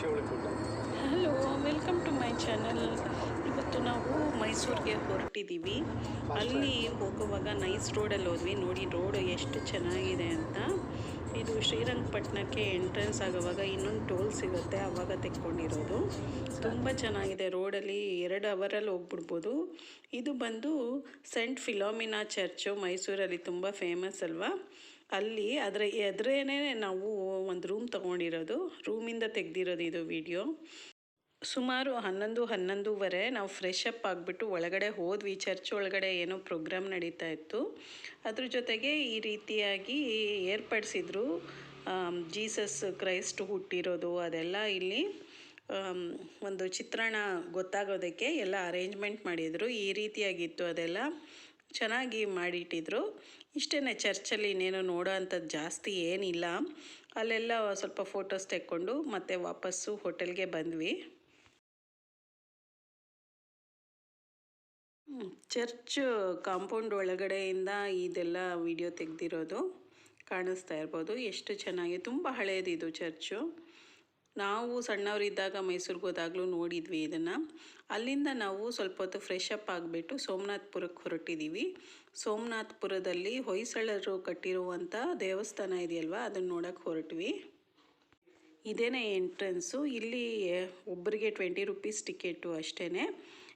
Hello welcome to my channel ಇವತ್ತು ನಾವು ಮೈಸೂರಿಗೆ ಹೊರಟಿದ್ದೀವಿ. ಅಲ್ಲಿ ಹೋಗುವಾಗ ನೈಸ್ ರೋಡಲ್ಲಿ ಹೋದ್ವಿ. ನೋಡಿ ರೋಡ್ ಎಷ್ಟು ಚೆನ್ನಾಗಿದೆ ಅಂತ. ಇದು ಶ್ರೀರಂಗಪಟ್ಟಣಕ್ಕೆ ಎಂಟ್ರೆನ್ಸ್ ಆಗುವಾಗ ಇನ್ನೊಂದು ಟೋಲ್ ಸಿಗುತ್ತೆ ಆವಾಗ ತೆಕ್ಕೊಂಡಿರೋದು. ತುಂಬ ಚೆನ್ನಾಗಿದೆ ರೋಡಲ್ಲಿ ಎರಡು ಅವರಲ್ಲಿ ಹೋಗ್ಬಿಡ್ಬೋದು. ಇದು ಬಂದು ಸೆಂಟ್ ಫಿಲೋಮಿನಾ ಚರ್ಚು ಮೈಸೂರಲ್ಲಿ ತುಂಬ ಫೇಮಸ್ ಅಲ್ವಾ? ಅಲ್ಲಿ ಅದರ ಎದುರೇನೆ ನಾವು ಒಂದು ರೂಮ್ ತಗೊಂಡಿರೋದು. ರೂಮಿಂದ ತೆಗೆದಿರೋದು ಇದು ವಿಡಿಯೋ. ಸುಮಾರು ಹನ್ನೊಂದು, ಹನ್ನೊಂದೂವರೆ ನಾವು ಫ್ರೆಶ್ ಅಪ್ ಆಗಿಬಿಟ್ಟು ಒಳಗಡೆ ಹೋದ್ವಿ. ಚರ್ಚ್ ಒಳಗಡೆ ಏನೋ ಪ್ರೋಗ್ರಾಮ್ ನಡೀತಾ ಇತ್ತು. ಅದ್ರ ಜೊತೆಗೆ ಈ ರೀತಿಯಾಗಿ ಏರ್ಪಡಿಸಿದ್ರು ಜೀಸಸ್ ಕ್ರೈಸ್ಟ್ ಹುಟ್ಟಿರೋದು. ಅದೆಲ್ಲ ಇಲ್ಲಿ ಒಂದು ಚಿತ್ರಣ ಗೊತ್ತಾಗೋದಕ್ಕೆ ಎಲ್ಲ ಅರೇಂಜ್ಮೆಂಟ್ ಮಾಡಿದರು. ಈ ರೀತಿಯಾಗಿತ್ತು ಅದೆಲ್ಲ. ಚೆನ್ನಾಗಿ ಮಾಡಿಟ್ಟಿದ್ರು. ಇಷ್ಟೇ ಚರ್ಚಲ್ಲಿ ಇನ್ನೇನು ನೋಡೋ ಅಂಥದ್ದು ಜಾಸ್ತಿ ಏನಿಲ್ಲ. ಅಲ್ಲೆಲ್ಲ ಸ್ವಲ್ಪ ಫೋಟೋಸ್ ತೆಕ್ಕೊಂಡು ಮತ್ತೆ ವಾಪಸ್ಸು ಹೋಟೆಲ್ಗೆ ಬಂದ್ವಿ. ಚರ್ಚ್ ಕಾಂಪೌಂಡ್ ಒಳಗಡೆಯಿಂದ ಇದೆಲ್ಲ ವಿಡಿಯೋ ತೆಗೆದಿರೋದು ಕಾಣಿಸ್ತಾ ಇರ್ಬೋದು. ಎಷ್ಟು ಚೆನ್ನಾಗಿ, ತುಂಬ ಹಳೆಯದು ಇದು ಚರ್ಚು. ನಾವು ಸಣ್ಣವರಿದ್ದಾಗ ಮೈಸೂರಿಗೆ ಹೋದಾಗಲೂ ನೋಡಿದ್ವಿ ಇದನ್ನು. ಅಲ್ಲಿಂದ ನಾವು ಸ್ವಲ್ಪ ಹೊತ್ತು ಫ್ರೆಶ್ ಅಪ್ ಆಗಿಬಿಟ್ಟು ಸೋಮನಾಥ್ಪುರಕ್ಕೆ ಹೊರಟಿದ್ದೀವಿ ಸೋಮನಾಥ್ಪುರದಲ್ಲಿ ಹೊಯ್ಸಳರು ಕಟ್ಟಿರುವಂಥ ದೇವಸ್ಥಾನ ಇದೆಯಲ್ವಾ? ಅದನ್ನು ನೋಡೋಕ್ಕೆ ಹೊರಟ್ವಿ. ಇದೇನೇ ಎಂಟ್ರೆನ್ಸು ಇಲ್ಲಿ ಒಬ್ಬರಿಗೆ ಟ್ವೆಂಟಿ ರುಪೀಸ್ ಟಿಕೆಟು ಅಷ್ಟೇ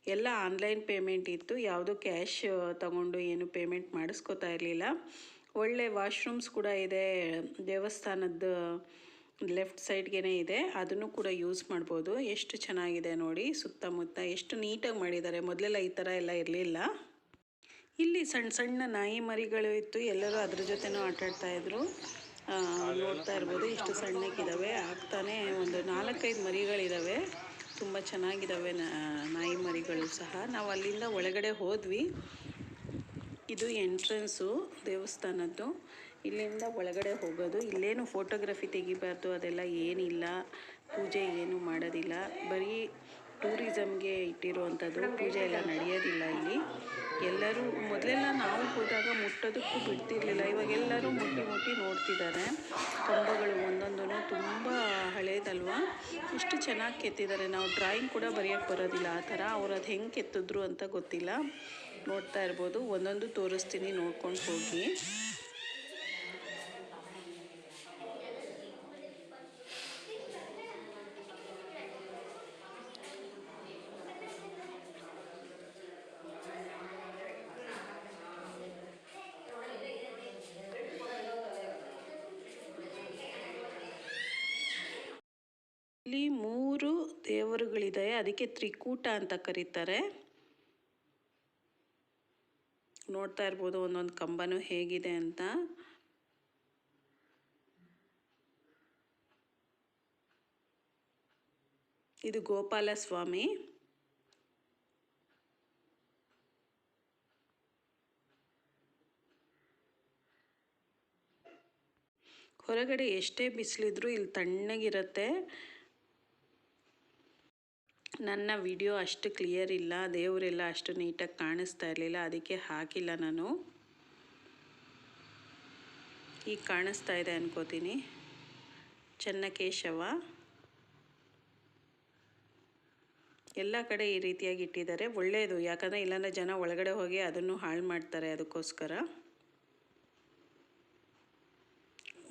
ಎಲ್ಲ ಆನ್ಲೈನ್ ಪೇಮೆಂಟ್ ಇತ್ತು. ಯಾವುದೂ ಕ್ಯಾಶ್ ತಗೊಂಡು ಏನು ಪೇಮೆಂಟ್ ಮಾಡಿಸ್ಕೋತಾ ಇರಲಿಲ್ಲ. ಒಳ್ಳೆ ವಾಶ್ರೂಮ್ಸ್ ಕೂಡ ಇದೆ. ದೇವಸ್ಥಾನದ ಲೆಫ್ಟ್ ಸೈಡ್ಗೆ ಇದೆ. ಅದನ್ನು ಕೂಡ ಯೂಸ್ ಮಾಡ್ಬೋದು. ಎಷ್ಟು ಚೆನ್ನಾಗಿದೆ ನೋಡಿ ಸುತ್ತಮುತ್ತ. ಎಷ್ಟು ನೀಟಾಗಿ ಮಾಡಿದ್ದಾರೆ. ಮೊದಲೆಲ್ಲ ಈ ಥರ ಎಲ್ಲ ಇರಲಿಲ್ಲ. ಇಲ್ಲಿ ಸಣ್ಣ ಸಣ್ಣ ನಾಯಿ ಮರಿಗಳು ಇತ್ತು. ಎಲ್ಲರೂ ಅದ್ರ ಜೊತೆನೂ ಆಟಾಡ್ತಾ ಇದ್ರು. ನೋಡ್ತಾ ಇರ್ಬೋದು ಇಷ್ಟು ಸಣ್ಣಕ್ಕಿದ್ದಾವೆ ಆಗ್ತಾನೆ ಒಂದು ನಾಲ್ಕೈದು ಮರಿಗಳಿದ್ದಾವೆ ತುಂಬ ಚೆನ್ನಾಗಿದ್ದಾವೆ ನಾಯಿ ಮರಿಗಳು ಸಹ. ನಾವು ಅಲ್ಲಿಂದ ಒಳಗಡೆ ಹೋದ್ವಿ. ಇದು ಎಂಟ್ರೆನ್ಸು ದೇವಸ್ಥಾನದ್ದು. ಇಲ್ಲಿಂದ ಒಳಗಡೆ ಹೋಗೋದು. ಇಲ್ಲೇನು ಫೋಟೋಗ್ರಫಿ ತೆಗಿಬಾರ್ದು, ಅದೆಲ್ಲ ಏನಿಲ್ಲ. ಪೂಜೆ ಏನು ಮಾಡೋದಿಲ್ಲ. ಬರೀ ಟೂರಿಸಮ್ಗೆ ಇಟ್ಟಿರುವಂಥದ್ದು. ಪೂಜೆ ಎಲ್ಲ ನಡೆಯೋದಿಲ್ಲ ಇಲ್ಲಿ. ಎಲ್ಲರೂ ಮೊದಲೆಲ್ಲ ನಾವು ಹೋದಾಗ ಮುಟ್ಟೋದಕ್ಕೂ ಬಿಡ್ತಿರ್ಲಿಲ್ಲ. ಇವಾಗ ಎಲ್ಲರೂ ಮುಟ್ಟಿ ಮುಟ್ಟಿ ನೋಡ್ತಿದ್ದಾರೆ. ಕಂಬಗಳು ಒಂದೊಂದೂ ತುಂಬ ಹಳೇದಲ್ವಾ? ಇಷ್ಟು ಚೆನ್ನಾಗಿ ಕೆತ್ತಿದ್ದಾರೆ. ನಾವು ಡ್ರಾಯಿಂಗ್ ಕೂಡ ಬರೆಯೋಕ್ಕೆ ಬರೋದಿಲ್ಲ. ಆ ಥರ ಅವ್ರು ಅದು ಹೆಂಗೆ ಕೆತ್ತಿದ್ರು ಅಂತ ಗೊತ್ತಿಲ್ಲ. ನೋಡ್ತಾ ಇರ್ಬೋದು. ಒಂದೊಂದು ತೋರಿಸ್ತೀನಿ ನೋಡ್ಕೊಂಡು ಹೋಗಿ ಇಲ್ಲಿ ಮೂರು ದೇವರುಗಳಿದೆ ಅದಕ್ಕೆ ತ್ರಿಕೂಟ ಅಂತ ಕರೀತಾರೆ. ನೋಡ್ತಾ ಇರ್ಬೋದು ಒಂದೊಂದು ಕಂಬನೂ ಹೇಗಿದೆ ಅಂತ. ಇದು ಗೋಪಾಲ ಸ್ವಾಮಿ ಹೊರಗಡೆ ಎಷ್ಟೇ ಬಿಸಿಲಿದ್ರೂ ಇಲ್ಲಿ ತಣ್ಣಗಿರುತ್ತೆ. ನನ್ನ ವಿಡಿಯೋ ಅಷ್ಟು ಕ್ಲಿಯರ್ ಇಲ್ಲ, ದೇವರೆಲ್ಲ ಅಷ್ಟು ನೀಟಾಗಿ ಕಾಣಿಸ್ತಾ ಇರಲಿಲ್ಲ, ಅದಕ್ಕೆ ಹಾಕಿಲ್ಲ ನಾನು. ಈಗ ಕಾಣಿಸ್ತಾ ಇದೆ ಅನ್ಕೋತೀನಿ. ಚೆನ್ನಕೇಶವ. ಎಲ್ಲ ಕಡೆ ಈ ರೀತಿಯಾಗಿ ಇಟ್ಟಿದ್ದಾರೆ ಒಳ್ಳೆಯದು ಯಾಕಂದರೆ ಇಲ್ಲಾಂದರೆ ಜನ ಒಳಗಡೆ ಹೋಗಿ ಅದನ್ನು ಹಾಳು ಮಾಡ್ತಾರೆ ಅದಕ್ಕೋಸ್ಕರ.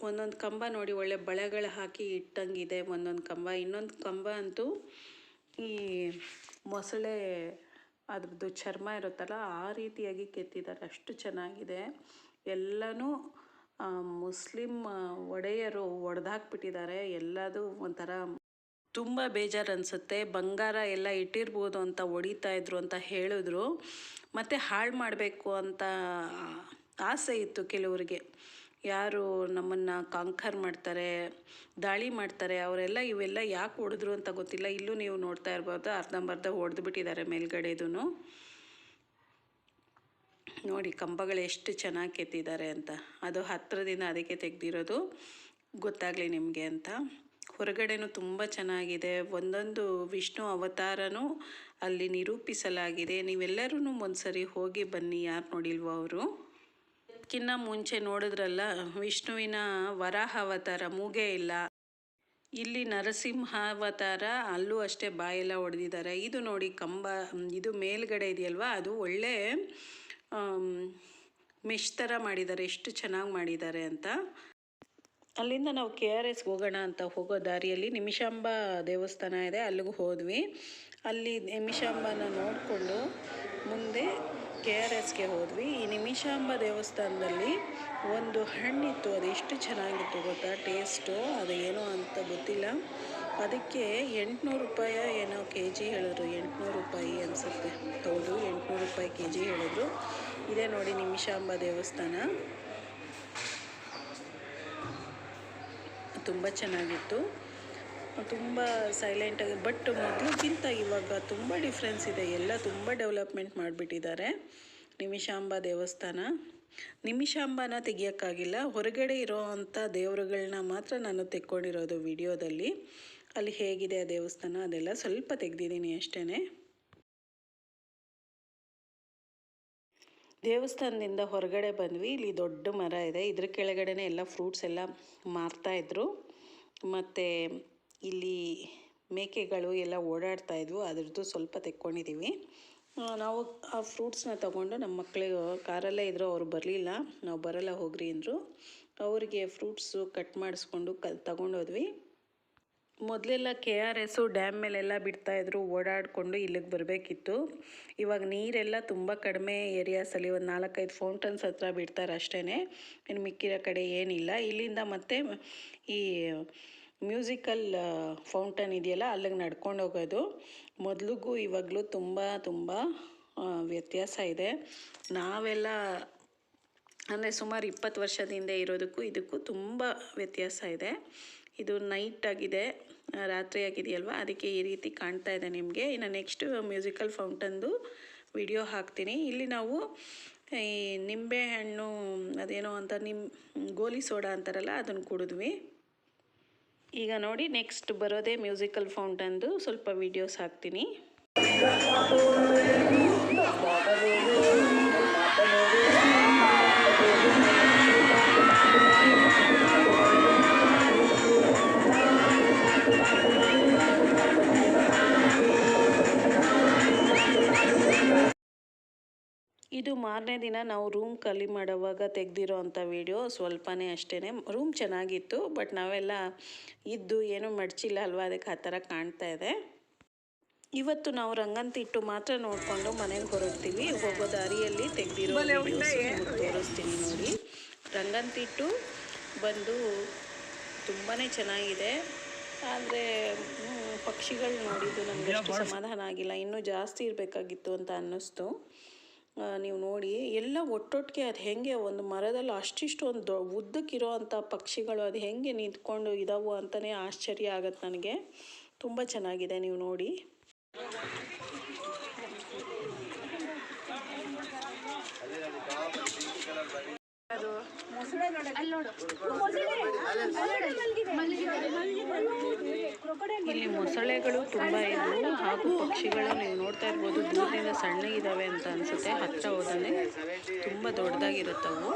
ಒಂದೊಂದು ಕಂಬ ನೋಡಿ, ಒಳ್ಳೆ ಬಳೆಗಳು ಹಾಕಿ ಇಟ್ಟಂಗಿದೆ ಒಂದೊಂದು ಕಂಬ. ಇನ್ನೊಂದು ಕಂಬ ಅಂತೂ ಈ ಮೊಸಳೆ ಅದ್ರದ್ದು ಚರ್ಮ ಇರುತ್ತಲ್ಲ, ಆ ರೀತಿಯಾಗಿ ಕೆತ್ತಿದ್ದಾರೆ. ಅಷ್ಟು ಚೆನ್ನಾಗಿದೆ. ಎಲ್ಲನೂ ಮುಸ್ಲಿಮ್ ಒಡೆಯರು ಒಡೆದಾಕ್ಬಿಟ್ಟಿದ್ದಾರೆ. ಎಲ್ಲದೂ ಒಂಥರ ತುಂಬ ಬೇಜಾರು ಅನಿಸುತ್ತೆ ಬಂಗಾರ ಎಲ್ಲ ಇಟ್ಟಿರ್ಬೋದು ಅಂತ ಹೊಡಿತಾ ಇದ್ರು ಅಂತ ಹೇಳಿದ್ರು. ಮತ್ತು ಹಾಳು ಮಾಡಬೇಕು ಅಂತ ಆಸೆ ಇತ್ತು ಕೆಲವರಿಗೆ. ಯಾರು ನಮ್ಮನ್ನು ಕಾಂಕರ್ ಮಾಡ್ತಾರೆ, ದಾಳಿ ಮಾಡ್ತಾರೆ, ಅವರೆಲ್ಲ ಇವೆಲ್ಲ ಯಾಕೆ ಹೊಡೆದ್ರು ಅಂತ ಗೊತ್ತಿಲ್ಲ. ಇಲ್ಲೂ ನೀವು ನೋಡ್ತಾ ಇರ್ಬೋದು, ಅರ್ಧಂಬರ್ಧ ಹೊಡೆದು ಬಿಟ್ಟಿದ್ದಾರೆ ಮೇಲ್ಗಡೆದೂ ನೋಡಿ, ಕಂಬಗಳು ಎಷ್ಟು ಚೆನ್ನಾಗಿ ಕೆತ್ತಿದ್ದಾರೆ ಅಂತ. ಅದು ಹತ್ತಿರದಿಂದ ಅದಕ್ಕೆ ತೆಗೆದಿರೋದು ಗೊತ್ತಾಗಲಿ ನಿಮಗೆ ಅಂತ. ಹೊರಗಡೆನೂ ತುಂಬ ಚೆನ್ನಾಗಿದೆ. ಒಂದೊಂದು ವಿಷ್ಣು ಅವತಾರನೂ ಅಲ್ಲಿ ನಿರೂಪಿಸಲಾಗಿದೆ. ನೀವೆಲ್ಲರೂ ಒಂದ್ಸರಿ ಹೋಗಿ ಬನ್ನಿ, ಯಾರು ನೋಡಿಲ್ವೋ ಅವರು. ಅದಕ್ಕಿಂತ ಮುಂಚೆ ನೋಡಿದ್ರಲ್ಲ, ವಿಷ್ಣುವಿನ ವರಾಹ ಅವತಾರ ಮೂಗೇ ಇಲ್ಲ. ಇಲ್ಲಿ ನರಸಿಂಹಾವತಾರ ಅಲ್ಲೂ ಅಷ್ಟೇ ಬಾಯೆಲ್ಲ ಹೊಡೆದಿದ್ದಾರೆ ಇದು ನೋಡಿ ಕಂಬ, ಇದು ಮೇಲ್ಗಡೆ ಇದೆಯಲ್ವಾ? ಅದು ಒಳ್ಳೆ ಮೆಶ್ ಥರ ಮಾಡಿದ್ದಾರೆ. ಎಷ್ಟು ಚೆನ್ನಾಗಿ ಮಾಡಿದ್ದಾರೆ ಅಂತ. ಅಲ್ಲಿಂದ ನಾವು ಕೆ ಆರ್ ಎಸ್ಗೆ ಹೋಗೋಣ ಅಂತ ಹೋಗೋ ದಾರಿಯಲ್ಲಿ ನಿಮಿಷಾಂಬ ದೇವಸ್ಥಾನ ಇದೆ. ಅಲ್ಲಿಗೂ ಹೋದ್ವಿ. ಅಲ್ಲಿ ನಿಮಿಷಾಂಬನ ನೋಡಿಕೊಂಡು ಮುಂದೆ ಕೆ ಆರ್ ಎಸ್ಗೆ ಹೋದ್ವಿ. ಈ ನಿಮಿಷಾಂಬ ದೇವಸ್ಥಾನದಲ್ಲಿ ಒಂದು ಹಣ್ಣಿತ್ತು. ಅದು ಎಷ್ಟು ಚೆನ್ನಾಗಿತ್ತು ಗೊತ್ತಾ? ಟೇಸ್ಟು, ಅದು ಏನೋ ಅಂತ ಗೊತ್ತಿಲ್ಲ. ಅದಕ್ಕೆ ಎಂಟುನೂರು ರೂಪಾಯಿ ಏನೋ ಕೆ ಜಿ ಹೇಳಿದ್ರು. ಎಂಟುನೂರು ರೂಪಾಯಿ ಅನಿಸುತ್ತೆ. ಹೌದು, ಎಂಟುನೂರು ರೂಪಾಯಿ ಕೆ ಜಿ ಹೇಳಿದ್ರು. ಇದೇ ನೋಡಿ ನಿಮಿಷಾಂಬ ದೇವಸ್ಥಾನ. ತುಂಬ ಚೆನ್ನಾಗಿತ್ತು. ತುಂಬ ಸೈಲೆಂಟಾಗಿ ಬಟ್ ಮೊದಲಿಗಿಂತ ಇವಾಗ ತುಂಬ ಡಿಫ್ರೆನ್ಸ್ ಇದೆ. ಎಲ್ಲ ತುಂಬ ಡೆವಲಪ್ಮೆಂಟ್ ಮಾಡಿಬಿಟ್ಟಿದ್ದಾರೆ. ನಿಮಿಷಾಂಬ ದೇವಸ್ಥಾನ. ನಿಮಿಷಾಂಬನ ತೆಗಿಯೋಕ್ಕಾಗಿಲ್ಲ. ಹೊರಗಡೆ ಇರೋ ಅಂಥ ದೇವರುಗಳನ್ನ ಮಾತ್ರ ನಾನು ತೆಕ್ಕೊಂಡಿರೋದು ವಿಡಿಯೋದಲ್ಲಿ. ಅಲ್ಲಿ ಹೇಗಿದೆ ಆ ದೇವಸ್ಥಾನ? ಅದೆಲ್ಲ ಸ್ವಲ್ಪ ತೆಗೆದಿದ್ದೀನಿ ಅಷ್ಟೇ ದೇವಸ್ಥಾನದಿಂದ ಹೊರಗಡೆ ಬಂದ್ವಿ. ಇಲ್ಲಿ ದೊಡ್ಡ ಮರ ಇದೆ. ಇದ್ರ ಕೆಳಗಡೆನೇ ಎಲ್ಲ ಫ್ರೂಟ್ಸ್ ಎಲ್ಲ ಮಾರ್ತಾಯಿದ್ರು ಮತ್ತು ಇಲ್ಲಿ ಮೇಕೆಗಳು ಎಲ್ಲ ಓಡಾಡ್ತಾ ಇದ್ವು, ಅದ್ರದ್ದು ಸ್ವಲ್ಪ ತೆಕ್ಕೊಂಡಿದ್ದೀವಿ ನಾವು ಆ ಫ್ರೂಟ್ಸ್ನ ತಗೊಂಡು ನಮ್ಮ ಮಕ್ಕಳಿಗೆ ಕಾರಲ್ಲೇ ಇದ್ರು ಅವರು ಬರಲಿಲ್ಲ. ನಾವು ಬರಲ್ಲ ಹೋಗ್ರಿ ಅಂದರು. ಅವರಿಗೆ ಫ್ರೂಟ್ಸು ಕಟ್ ಮಾಡಿಸ್ಕೊಂಡು ಕ ತಗೊಂಡೋದ್ವಿ ಮೊದಲೆಲ್ಲ ಕೆ ಆರ್ ಎಸ್ಸು ಡ್ಯಾಮ್ ಮೇಲೆಲ್ಲ ಬಿಡ್ತಾಯಿದ್ರು ಓಡಾಡಿಕೊಂಡು ಇಲ್ಲಿಗೆ ಬರಬೇಕಿತ್ತು. ಇವಾಗ ನೀರೆಲ್ಲ ತುಂಬ ಕಡಿಮೆ ಏರಿಯಾಸಲ್ಲಿ ಒಂದು ನಾಲ್ಕೈದು ಫೌಂಟನ್ಸ್ ಹತ್ರ ಬಿಡ್ತಾರೆ ಅಷ್ಟೇ ಇನ್ನು ಮಿಕ್ಕಿರೋ ಕಡೆ ಏನಿಲ್ಲ. ಇಲ್ಲಿಂದ ಮತ್ತೆ ಈ ಮ್ಯೂಸಿಕಲ್ ಫೌಂಟನ್ ಇದೆಯಲ್ಲ ಅಲ್ಲಿಗೆ ನಡ್ಕೊಂಡು ಹೋಗೋದು. ಮೊದಲಿಗೂ ಇವಾಗಲೂ ತುಂಬ ತುಂಬ ವ್ಯತ್ಯಾಸ ಇದೆ. ನಾವೆಲ್ಲ, ಅಂದರೆ ಸುಮಾರು ಇಪ್ಪತ್ತು ವರ್ಷದಿಂದ ಇರೋದಕ್ಕೂ ಇದಕ್ಕೂ ತುಂಬ ವ್ಯತ್ಯಾಸ ಇದೆ. ಇದು ನೈಟ್ ಆಗಿದೆ ರಾತ್ರಿ ಆಗಿದೆಯಲ್ವ? ಅದಕ್ಕೆ ಈ ರೀತಿ ಕಾಣ್ತಾ ಇದೆ ನಿಮಗೆ. ಇನ್ನು ನೆಕ್ಸ್ಟ್ ಮ್ಯೂಸಿಕಲ್ ಫೌಂಟನ್ದು ವಿಡಿಯೋ ಹಾಕ್ತೀನಿ. ಇಲ್ಲಿ ನಾವು, ಈ ನಿಂಬೆ ಹಣ್ಣು ಅದೇನೋ ಅಂತ, ನಿಮ್ ಗೋಲಿ ಸೋಡಾ ಅಂತಾರಲ್ಲ, ಅದನ್ನು ಕುಡಿದ್ವಿ. ಈಗ ನೋಡಿ ನೆಕ್ಸ್ಟ್ ಬರೋದೇ ಮ್ಯೂಸಿಕಲ್ ಫೌಂಟನ್ದು ಸ್ವಲ್ಪ ವೀಡಿಯೋಸ್ ಹಾಕ್ತೀನಿ. ಇದು ಮಾರನೇ ದಿನ ನಾವು ರೂಮ್ ಖಾಲಿ ಮಾಡೋವಾಗ ತೆಗೆದಿರೋ ಅಂಥ ವೀಡಿಯೋ ಸ್ವಲ್ಪನೇ ಅಷ್ಟೇ ರೂಮ್ ಚೆನ್ನಾಗಿತ್ತು ಬಟ್ ನಾವೆಲ್ಲ ಇದ್ದು ಏನೂ ಮಡಚಿಲ್ಲ ಅಲ್ವಾ ಅದಕ್ಕೆ ಆ ಥರ ಕಾಣ್ತಾ ಇದೆ. ಇವತ್ತು ನಾವು ರಂಗಂತಿಟ್ಟು ಮಾತ್ರ ನೋಡಿಕೊಂಡು ಮನೆಗೆ ಹೊರಡ್ತೀವಿ. ಹೋಗೋ ದಾರಿಯಲ್ಲಿ ತೆಗೆದಿರೋ ತೋರಿಸ್ತೀನಿ ನೋಡಿ. ರಂಗಂತಿಟ್ಟು ಬಂದು ತುಂಬಾ ಚೆನ್ನಾಗಿದೆ. ಆದರೆ ಪಕ್ಷಿಗಳು ನೋಡಿದ್ದು ನಮಗೆ ಅಷ್ಟು ಸಮಾಧಾನ ಆಗಿಲ್ಲ. ಇನ್ನೂ ಜಾಸ್ತಿ ಇರಬೇಕಾಗಿತ್ತು ಅಂತ ಅನ್ನಿಸ್ತು. ನೀವು ನೋಡಿ, ಎಲ್ಲ ಒಟ್ಟೊಟ್ಟಿಗೆ ಅದು ಹೆಂಗೆ ಒಂದು ಮರದಲ್ಲಿ ಅಷ್ಟಿಷ್ಟು ಒಂದು ಉದ್ದಕ್ಕಿರೋ ಅಂಥ ಪಕ್ಷಿಗಳು ಅದು ಹೆಂಗೆ ನಿಂತ್ಕೊಂಡು ಇದಾವು ಅಂತಲೇ ಆಶ್ಚರ್ಯ ಆಗತ್ತೆ ನನಗೆ. ತುಂಬ ಚೆನ್ನಾಗಿದೆ ನೀವು ನೋಡಿ. ಇಲ್ಲಿ ಮೊಸಳೆಗಳು ತುಂಬಾ ಇದ್ದವು ಹಾಗೂ ಪಕ್ಷಿಗಳು ನೀವು ನೋಡ್ತಾ ಇರ್ಬೋದು, ದೂರದಿಂದ ಸಣ್ಣ ಇದಾವೆ ಅಂತ ಅನ್ಸುತ್ತೆ. ಹತ್ರ ಹೋದರೆ ತುಂಬಾ ದೊಡ್ಡದಾಗಿರುತ್ತವು.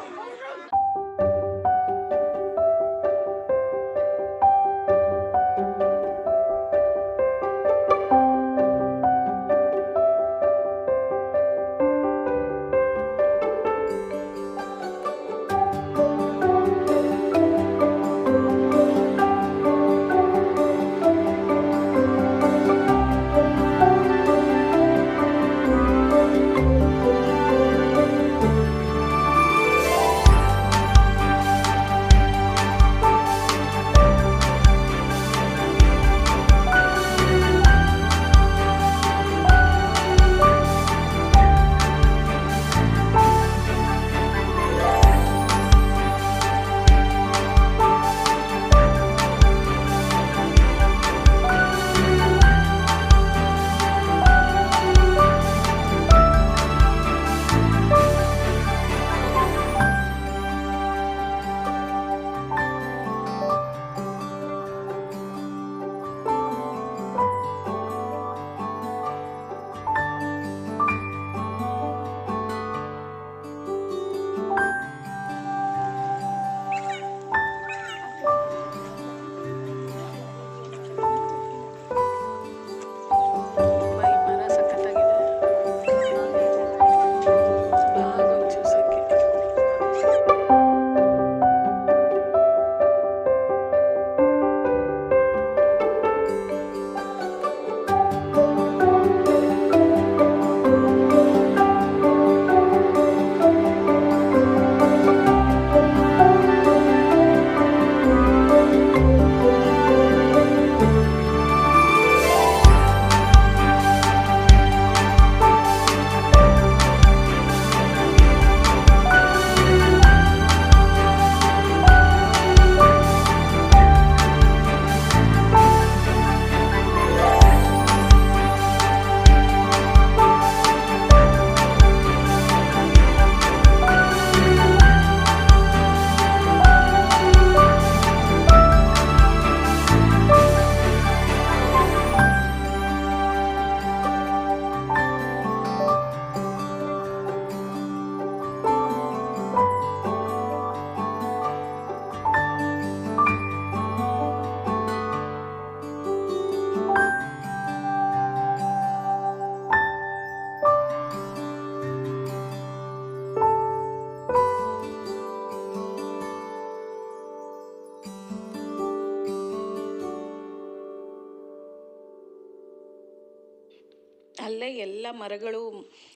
ಅಲ್ಲೇ ಎಲ್ಲ ಮರಗಳು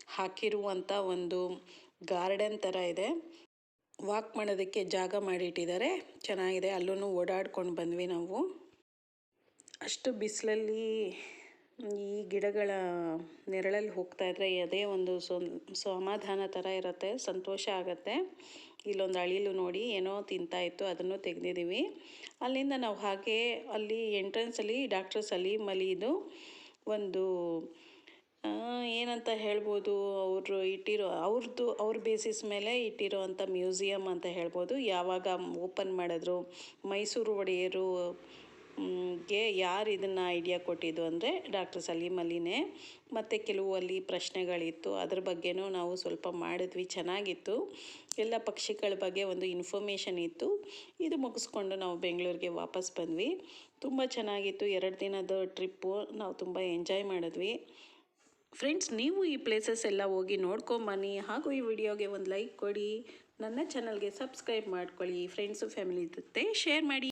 ಹಾಕಿರುವಂಥ ಒಂದು ಗಾರ್ಡನ್ ಥರ ಇದೆ. ವಾಕ್ ಮಾಡೋದಕ್ಕೆ ಜಾಗ ಮಾಡಿಟ್ಟಿದ್ದಾರೆ. ಚೆನ್ನಾಗಿದೆ. ಅಲ್ಲೂ ಓಡಾಡ್ಕೊಂಡು ಬಂದ್ವಿ ನಾವು. ಅಷ್ಟು ಬಿಸಿಲಲ್ಲಿ ಈ ಗಿಡಗಳ ನೆರಳಲ್ಲಿ ಹೋಗ್ತಾ ಇದ್ರೆ ಅದೇ ಒಂದು ಸಮಾಧಾನ ಥರ ಇರುತ್ತೆ. ಸಂತೋಷ ಆಗುತ್ತೆ. ಇಲ್ಲೊಂದು ಅಳಿಲು ನೋಡಿ ಏನೋ ತಿಂತಾ ಇತ್ತು, ಅದನ್ನು ತೆಗೆದಿದ್ದೀವಿ. ಅಲ್ಲಿಂದ ನಾವು ಹಾಗೆ ಅಲ್ಲಿ ಎಂಟ್ರೆನ್ಸಲ್ಲಿ ಡಾಕ್ಟರ್ ಸಲೀಮ್ ಅಲಿದು ಒಂದು ಏನಂತ ಹೇಳ್ಬೋದು, ಅವರು ಇಟ್ಟಿರೋ ಅವ್ರದ್ದು ಅವ್ರ ಬೇಸಿಸ್ ಮೇಲೆ ಇಟ್ಟಿರೋ ಅಂಥ ಮ್ಯೂಸಿಯಂ ಅಂತ ಹೇಳ್ಬೋದು. ಯಾವಾಗ ಓಪನ್ ಮಾಡಿದ್ರು, ಮೈಸೂರು ಒಡೆಯರು ಗೆ ಯಾರು ಇದನ್ನು ಐಡಿಯಾ ಕೊಟ್ಟಿದ್ದು ಅಂದರೆ ಡಾಕ್ಟರ್ ಸಲೀಮ್ ಅಲಿನೇ. ಮತ್ತು ಕೆಲವು ಅಲ್ಲಿ ಪ್ರಶ್ನೆಗಳಿತ್ತು, ಅದ್ರ ಬಗ್ಗೆನೂ ನಾವು ಸ್ವಲ್ಪ ಮಾಡಿದ್ವಿ, ಚೆನ್ನಾಗಿತ್ತು. ಎಲ್ಲ ಪಕ್ಷಿಗಳ ಬಗ್ಗೆ ಒಂದು ಇನ್ಫಾರ್ಮೇಷನ್ ಇತ್ತು. ಇದು ಮುಗಿಸ್ಕೊಂಡು ನಾವು ಬೆಂಗಳೂರಿಗೆ ವಾಪಸ್ ಬಂದ್ವಿ. ತುಂಬ ಚೆನ್ನಾಗಿತ್ತು, ಎರಡು ದಿನದ ಟ್ರಿಪ್ಪು ನಾವು ತುಂಬ ಎಂಜಾಯ್ ಮಾಡಿದ್ವಿ. ಫ್ರೆಂಡ್ಸ್ ನೀವು ಈ ಪ್ಲೇಸಸ್ ಎಲ್ಲ ಹೋಗಿ ನೋಡ್ಕೊಂಬನ್ನಿ. ಹಾಗೂ ಈ ವಿಡಿಯೋಗೆ ಒಂದು ಲೈಕ್ ಕೊಡಿ. ನನ್ನ ಚಾನಲ್ಗೆ ಸಬ್ಸ್ಕ್ರೈಬ್ ಮಾಡ್ಕೊಳ್ಳಿ. ಫ್ರೆಂಡ್ಸು ಫ್ಯಾಮಿಲಿ ಜೊತೆ ಶೇರ್ ಮಾಡಿ.